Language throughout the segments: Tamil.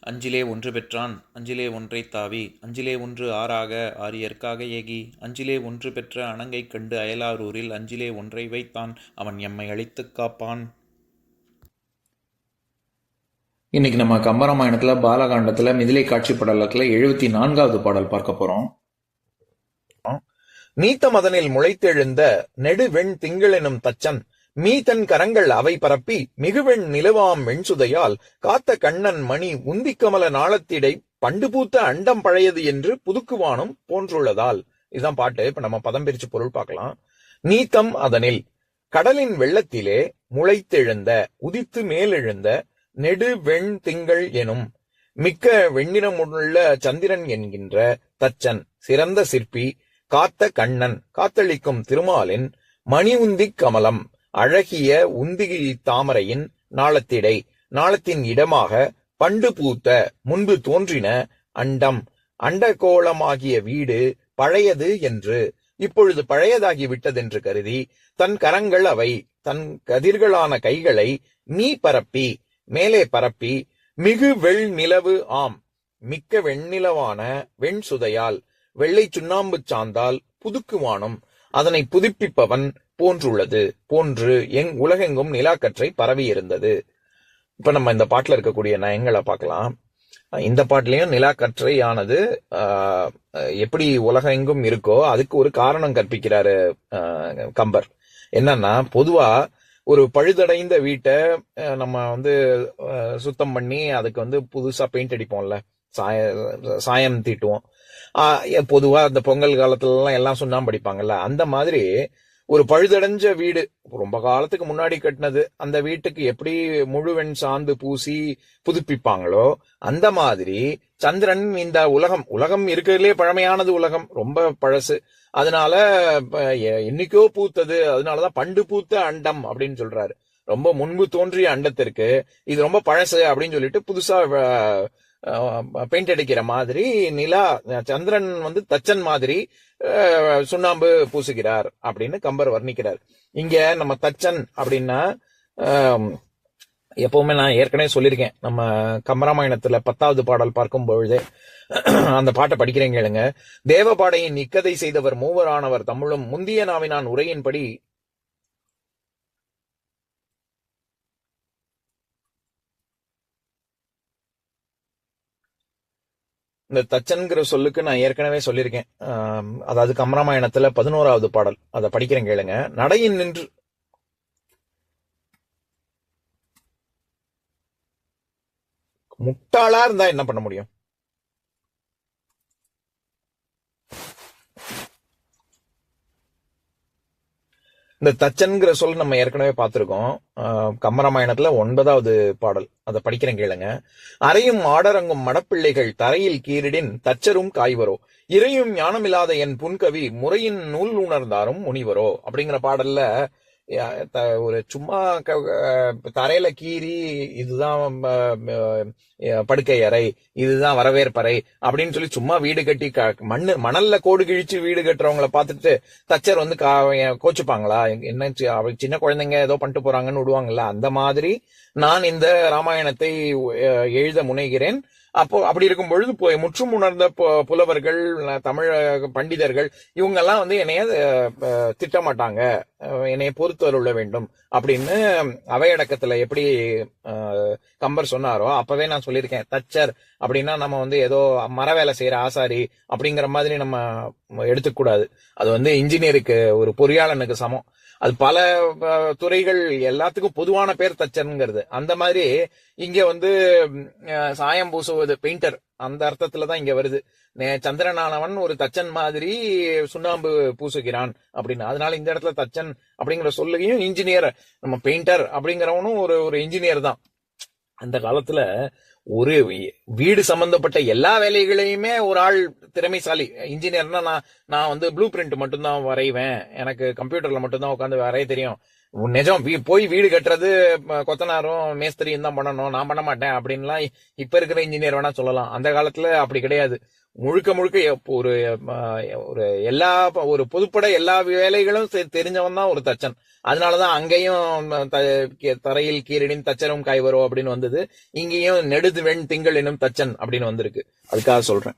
அஞ்சிலே ஒன்று பெற்றான் அஞ்சிலே ஒன்றை தாவி அஞ்சிலே ஒன்று ஆறாக ஆரியர்க்காக ஏகி அஞ்சிலே ஒன்று பெற்ற அணங்கைக் கண்டு அயலாரூரில் அஞ்சிலே ஒன்றை வைத்தான் அவன் எம்மை அழித்துக் காப்பான். இன்னைக்கு நம்ம கம்பராமாயணத்துல பாலகாண்டத்துல மிதிலை காட்சி படலத்துல எழுபத்தி நான்காவது பாடல் பார்க்க போறோம். நீத்த மதனில் முளைத்தெழுந்த நெடுவெண் திங்களெனும் தச்சன் மீதன் கரங்கள் அவை பரப்பி மிகுவெண் நிலவாம் வெண்சுதையால் காத்த கண்ணன் மணி உந்திக்கமல நாளத்திடை பண்டு பூத்த அண்டம் பழையது என்று புதுக்குவானும் போன்றுள்ளதால். இதுதான் பாட்டு. இப்ப நம்ம பதம் பிரிச்சு பொருள் பார்க்கலாம். நீத்தம் அதனில் கடலின் வெள்ளத்திலே முளைத்தெழுந்த உதித்து மேலெழுந்த நெடு வெண் திங்கள் எனும் மிக்க வெண்ணிறமுள்ள சந்திரன் என்கின்ற தச்சன் சிறந்த சிற்பி காத்த கண்ணன் காத்தளிக்கும் திருமாலின் மணி உந்திக் கமலம் அழகிய உந்திகிழி தாமரையின் நாளத்திடை. நாளத்தின் இடமாக பண்டு பூத்த முன்பு தோன்றின அண்டம். அண்டகோளமாகிய வீடு பழையது என்று. இப்பொழுது பழையதாகி விட்டதென்று கருதி தன் கரங்கள் அவை. தன் கதிர்களான கைகளை நீ பரப்பி மேலே பரப்பி மிகு வெள் நிலவு ஆம். மிக்க வெண்ணிலவான வெண் சுதையால் வெள்ளை சுண்ணாம்பு சாந்தால் புதுக்குவானும். அதனை புதுப்பிப்பவன் போன்றுள்ளது போன்று எங் உலகெங்கும் நிலாக்கற்றை பரவி இருந்தது இப்ப நம்ம இந்த பாட்டில் இருக்கக்கூடிய நயங்களை பார்க்கலாம். இந்த பாட்டிலையும் நிலாக்கற்றையானது எப்படி உலகெங்கும் இருக்கோ அதுக்கு ஒரு காரணம் கற்பிக்கிறாரு கம்பர். என்னன்னா பொதுவா ஒரு பழுதடைந்த வீட்டை நம்ம வந்து சுத்தம் பண்ணி அதுக்கு வந்து புதுசா பெயிண்ட் அடிப்போம்ல. சாய சாயம் தீட்டுவோம். பொதுவா அந்த பொங்கல் காலத்துல எல்லாம் எல்லாம் சுண்ணாம்பு அடிப்பாங்கல்ல. அந்த மாதிரி ஒரு பழுதடைஞ்ச வீடு. ரொம்ப காலத்துக்கு முன்னாடி கட்டினது. அந்த வீட்டுக்கு எப்படி முழுவெண் சாந்து பூசி புதுப்பிப்பாங்களோ அந்த மாதிரி சந்திரன் இந்த உலகம் உலகம் இருக்கிறதுலே பழமையானது உலகம். ரொம்ப பழசு. அதனால என்னைக்கோ பூத்தது. அதனாலதான் பண்டு பூத்த அண்டம் அப்படின்னு சொல்றாரு. ரொம்ப முன்பு தோன்றிய அண்டத்திற்கு இது ரொம்ப பழசு அப்படின்னு சொல்லிட்டு புதுசா பெயிண்ட் அடிக்கிற மாதிரி நிலா சந்திரன் வந்து தச்சன் மாதிரி சுண்ணாம்பு பூசுகிறார் அப்படின்னு கம்பர் வர்ணிக்கிறார். இங்க நம்ம தச்சன் அப்படின்னா எப்பவுமே நான் ஏற்கனவே சொல்லியிருக்கேன். நம்ம கம்பராமாயணத்துல பத்தாவது பாடல் பார்க்கும் பொழுதே அந்த பாட்டை படிக்கிறேன் கேளுங்க. தேவபாடையின் இக்கதை செய்தவர் மூவரானவர் தமிழும் முந்திய நாவினான் உரையின்படி இந்த தச்சன்கிற சொல்லுக்கு நான் ஏற்கனவே சொல்லியிருக்கேன். அதாவது கம்பராமாயணத்துல பதினோராவது பாடல். அதை படிக்கிறேன் கேளுங்க. நடையின் நின்று முட்டாளா இருந்தா என்ன பண்ண முடியும்? இந்த தச்சன்கிற சொல் நம்ம ஏற்கனவே பார்த்துருக்கோம். ஆஹ், கம்பராமாயணத்துல ஒன்பதாவது பாடல். அதை படிக்கிறேன் கேளுங்க. அறையும் ஆடரங்கும் மடப்பிள்ளைகள் தரையில் கீரிடின் தச்சரும் காய்வரோ. இறையும் ஞானமில்லாத என் புன்கவி முறையின் நூல் உணர்ந்தாரும் முனிவரோ. அப்படிங்கிற பாடல்ல ஒரு சும்மா அஹ், தரையில கீறி இதுதான் படுக்கை அறை இதுதான் வரவேற்பறை அப்படின்னு சொல்லி சும்மா வீடு கட்டி க- மண்ணு மணல்ல கோடு கிழிச்சு வீடு கட்டுறவங்கள பார்த்துட்டு தச்சர் வந்து கா- கோச்சுப்பாங்களா? என்ன அவ சின்ன குழந்தைங்க ஏதோ பண்ணிட்டு போறாங்கன்னு விடுவாங்கல்ல? அந்த மாதிரி நான் இந்த ராமாயணத்தை அஹ், எழுத முனைகிறேன். அப்போ அப்படி இருக்கும் பொழுது முற்றும் உணர்ந்த பு- புலவர்கள் தமிழக பண்டிதர்கள் இவங்கெல்லாம் வந்து என்னைய திட்டமாட்டாங்க. அஹ், என்னைய பொறுத்தருள வேண்டும் அப்படின்னு அவையடக்கத்துல எப்படி கம்பர் சொன்னாரோ அப்பவே நான் சொல்லியிருக்கேன். தச்சர் அப்படின்னா நம்ம வந்து ஏதோ மர வேலை செய்யற ஆசாரி அப்படிங்கிற மாதிரி நம்ம எடுத்துக்கூடாது. அது வந்து இன்ஜினியருக்கு ஒரு பொறியாளனுக்கு சமம். அது பல துறைகள் எல்லாத்துக்கும் பொதுவான பேர் தச்சருங்கிறது. அந்த மாதிரி இங்க வந்து சாயம் பூசுவது பெயிண்டர் அந்த அர்த்தத்துல தான் இங்க வருது. நே- சந்திரனானவன் ஒரு தச்சன் மாதிரி சுண்ணாம்பு பூசுகிறான் அப்படின்னு. அதனால இந்த இடத்துல தச்சன் அப்படிங்கிற சொல்லுகையும் இன்ஜினியர் நம்ம பெயிண்டர் அப்படிங்கிறவனும் ஒரு ஒரு இன்ஜினியர் தான். அந்த காலத்துல ஒரு வீ- வீடு சம்பந்தப்பட்ட எல்லா வேலைகளையுமே ஒரு ஆள் திறமைசாலி. இன்ஜினியர்னா நான் நான் வந்து ப்ளூ பிரிண்ட் மட்டும்தான் வரைவேன். எனக்கு கம்ப்யூட்டர்ல மட்டும்தான் உட்காந்து வரைய தெரியும். நிஜம் வீ- போய் வீடு கட்டுறது கொத்தனாரும் மேஸ்திரியும் தான் பண்ணணும். நான் பண்ண மாட்டேன் அப்படின்லாம் இ- இப்ப இருக்கிற இன்ஜினியர் வேணா சொல்லலாம். அந்த காலத்துல அப்படி கிடையாது. முழுக்க முழுக்க ஒரு ஒரு எல்லா ஒரு பொதுப்பட எல்லா வேலைகளும் தெரிஞ்சவன் தான் ஒரு தச்சன். அதனாலதான் அங்கேயும் த- தரையில் கீரடின் தச்சரும் காய்வரோ அப்படின்னு வந்தது. இங்கேயும் நெடுது வெண் திங்கள் எனும் தச்சன் அப்படின்னு வந்திருக்கு. அதுக்காக சொல்றேன்.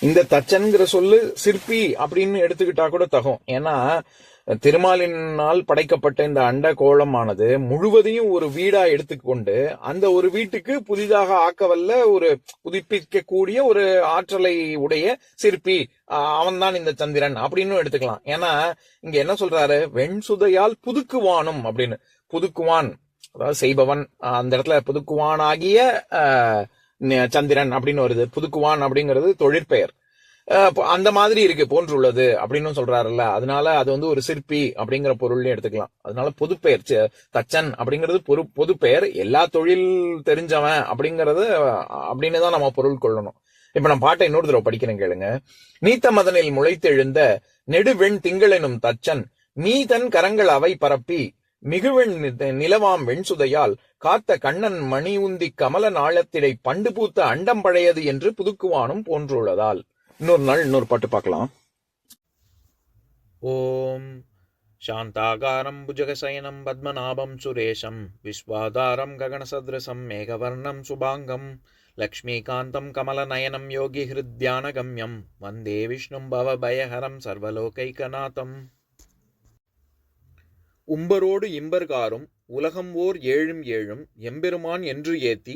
இந்த தச்சன்கிற சொல்லு சிற்பி அப்படின்னு எடுத்துக்கிட்டா கூட தகும். ஏன்னா திருமாலினால் படைக்கப்பட்ட இந்த அண்ட கோலமானது முழுவதையும் ஒரு வீடா எடுத்துக்கொண்டு அந்த ஒரு வீட்டுக்கு புதிதாக ஆக்கவல்ல ஒரு புதுப்பிக்கக்கூடிய ஒரு ஆற்றலை உடைய சிற்பி அவன்தான் இந்த சந்திரன் அப்படின்னு எடுத்துக்கலாம். ஏன்னா இங்க என்ன சொல்றாரு? வெண்சுதையால் புதுக்குவானும் அப்படின்னு. புதுக்குவான் அதாவது செய்பவன் அந்த இடத்துல புதுக்குவானாகிய சந்திரன் அப்படின்னு வருது. புதுக்குவான் அப்படிங்கிறது தொழிற்பெயர். அந்த மாதிரி இருக்கு போன்றுள்ளது அப்படின்னு சொல்றாருல்ல. அதனால அது வந்து ஒரு சிற்பி அப்படிங்கிற பொருள்னு எடுத்துக்கலாம். அதனால பொதுப்பெயர் தச்சன் அப்படிங்கிறது பொது பொதுப்பெயர் எல்லா தொழில் தெரிஞ்சவன் அப்படிங்கறது அப்படின்னு தான் நம்ம பொருள் கொள்ளணும். இப்ப நான் பாட்டை இன்னொரு தடவை படிக்கிறேன் கேளுங்க. நீத்த மதனில் முளைத்தெழுந்த நெடுவெண் திங்களெனும் தச்சன் நீ தன் கரங்கள் அவை பரப்பி மிகுவெண் நிலவாம் வெண்சுதையால் காத்த கண்ணன் மணி உந்தி கமல நாளத்திடை பண்டு பூத்த அண்டம் பழையது என்று புதுக்குவானும் போன்றுள்ளதால். இன்னொரு நாள் இன்னொரு பாட்டு பார்க்கலாம் ॐ शान्ताकारं भुजगशयनं पद्मनाभं सुरेशं विश्वाधारं गगनसदृशं मेघवर्णं शुभाङ्गं लक्ष्मीकान्तं कमलनयनं योगिहृद्यानगम्यं वन्दे विष्णुं भवभयहरं सर्वलोकैकनाथम् உம்பரோடு இம்பர்காரும் உலகம் ஓர் ஏழும் ஏழும் எம்பெருமான் என்று ஏத்தி